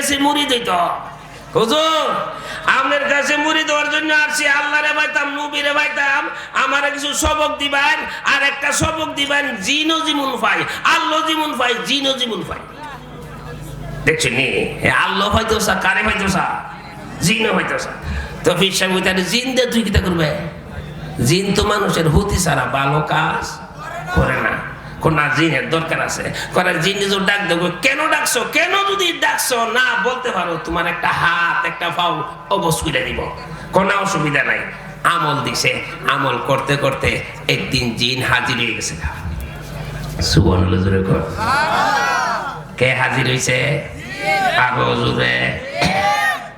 কাছে মুড়ি দিত। হুজুর কাছে মুড়ি দেওয়ার জন্য আসছি আল্লাহ রে ভাইতাম নবী রে ভাইতাম আমার কিছু সবক দিবেন, আর একটা সবক দিবেন জিনো জিমুন আল্লাহ জিমুন পাই জিনো জিমুন দেখছেন নি? কারে সা তো তাহলে জিন দিয়ে তুই করবে? জিন তো মানুষের হতি ছাড়া ভালো কাজ করে না। না জিনের দরকার আছে। করে জিন যদি ডাক দেবো, কেন ডাকছো? কেন যদি ডাকছো না বলতে পারো, তোমার একটা হাত, একটা পাও অবশ করে দিব। কোনো অসুবিধা নাই, আমল দিছে। আমল করতে করতে একদিন জিন হাজির হয়ে গেছে সুবন জোরে কর। কে হাজির হয়েছে আরও জোরে।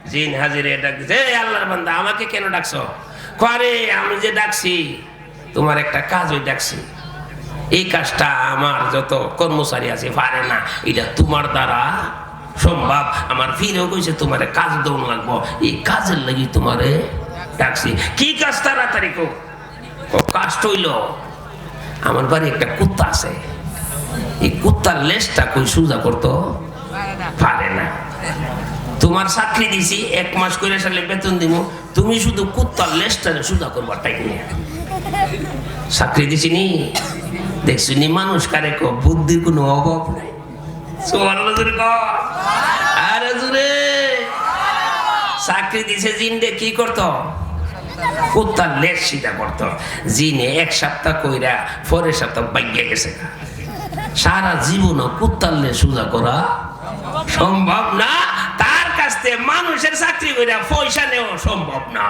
জিন হাজিরে ডাক দিছে "এই আল্লাহর বান্দা, আমাকে কেন ডাকছো? করে আমি যে ডাকছি, তোমার একটা কাজ ওই ডাকছি। এই কাজটা আমার যত কর্মচারী আছে পারে না। এটা তোমার দ্বারা সম্ভব। আমার ফিরেও কইছে, তোমার কাজ দৌড় লাগবো। এই কাজের লাগি তোমারে ডাকছি। কি কাজ তাড়াতাড়ি কো? কাজ হইল আমার বাড়ি একটা কুত্তা আছে। এই কুত্তার লেজটা কই সুজা করতো? পারে না। তোমার চাকরি দিছি, এক মাস করে সালে বেতন দিব তুমি শুধু কুত্তার লেজটারে সুজা করবার টাইম চাকরি দিছি নি। দেখছি মানুষ কারে কো বুদ্ধির কোনো অভাব নাই। চাকরি দিছে জিনদে কি করতো? কুত্তার লেজ সিধা করতো। জিনে এক সপ্তাহ কইরা পরের সপ্তাহ বাইকে গেছে সারা জীবন কুত্তার লেজ সোজা করা সম্ভব না। তার কাছ থেকে মানুষের চাকরি কইরা পয়সা নেওয়া সম্ভব না।